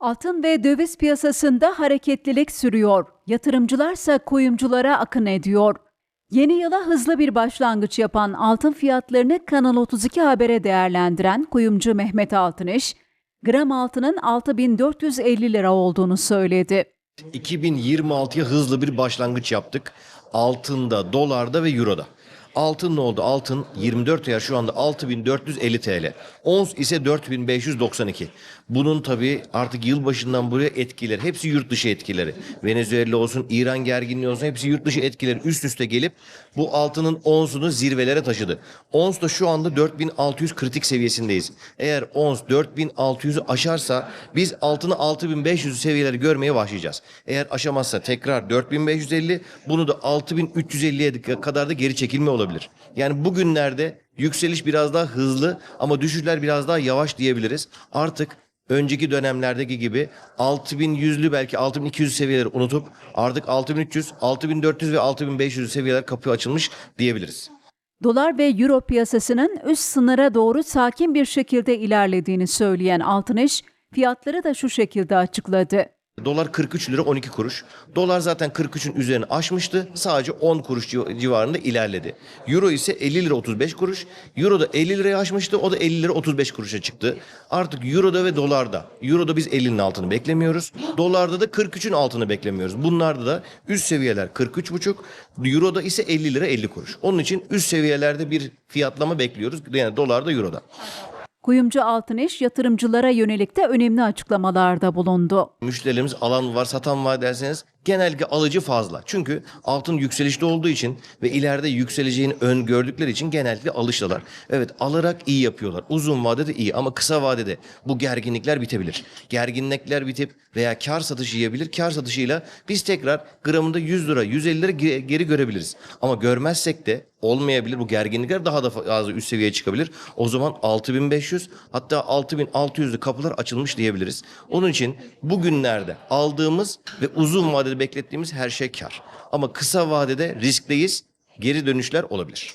Altın ve döviz piyasasında hareketlilik sürüyor. Yatırımcılarsa kuyumculara akın ediyor. Yeni yıla hızlı bir başlangıç yapan altın fiyatlarını Kanal 32 Haber'e değerlendiren kuyumcu Mehmet Altıniş, gram altının 6450 lira olduğunu söyledi. 2026'ya hızlı bir başlangıç yaptık. Altında, dolarda ve euroda. Altın ne oldu? Altın 24 ayar şu anda 6450 TL. Ons ise 4592. Bunun tabii artık yılbaşından buraya etkileri. Hepsi yurt dışı etkileri. Venezuela olsun, İran gerginliği olsun hepsi yurt dışı etkileri üst üste gelip bu altının onsunu zirvelere taşıdı. Ons da şu anda 4600 kritik seviyesindeyiz. Eğer ons 4600'ü aşarsa biz altını 6500 seviyeleri görmeye başlayacağız. Eğer aşamazsa tekrar 4550 bunu da 6350'ye kadar da geri çekilme olabilir. Yani bugünlerde yükseliş biraz daha hızlı ama düşüşler biraz daha yavaş diyebiliriz. Artık önceki dönemlerdeki gibi 6100'lü belki 6200 seviyeleri unutup artık 6300, 6400 ve 6500 seviyeler kapı açılmış diyebiliriz. Dolar ve euro piyasasının üst sınıra doğru sakin bir şekilde ilerlediğini söyleyen Altıniş, fiyatları da şu şekilde açıkladı. Dolar 43 lira 12 kuruş. Dolar zaten 43'ün üzerini aşmıştı. Sadece 10 kuruş civ- civarında ilerledi. Euro ise 50 lira 35 kuruş. Euro da 50 liraya aşmıştı. O da 50 lira 35 kuruşa çıktı. Artık Euro'da ve dolarda. Euro'da biz 50'nin altını beklemiyoruz. Dolarda da 43'ün altını beklemiyoruz. Bunlarda da üst seviyeler 43,5. Euro'da ise 50 lira 50 kuruş. Onun için üst seviyelerde bir fiyatlama bekliyoruz. Yani dolarda, Euro'da. Kuyumcu Altıniş, yatırımcılara yönelik de önemli açıklamalarda bulundu. müşterilerimiz alan var, satan var derseniz genellikle alıcı fazla. Çünkü altın yükselişte olduğu için ve ileride yükseleceğini öngördükleri için genellikle alıştalar. Evet alarak iyi yapıyorlar. Uzun vadede iyi ama kısa vadede bu gerginlikler bitebilir. Gerginlikler bitip veya kar satışı yiyebilir. Kar satışıyla biz tekrar gramında 100 lira, 150 lira ge- geri görebiliriz. Ama görmezsek de olmayabilir. Bu gerginlikler daha da fazla üst seviyeye çıkabilir. O zaman 6500 hatta 6600'lü kapılar açılmış diyebiliriz. Onun için bugünlerde aldığımız ve uzun vadede beklettiğimiz her şey kar. Ama kısa vadede riskteyiz. Geri dönüşler olabilir.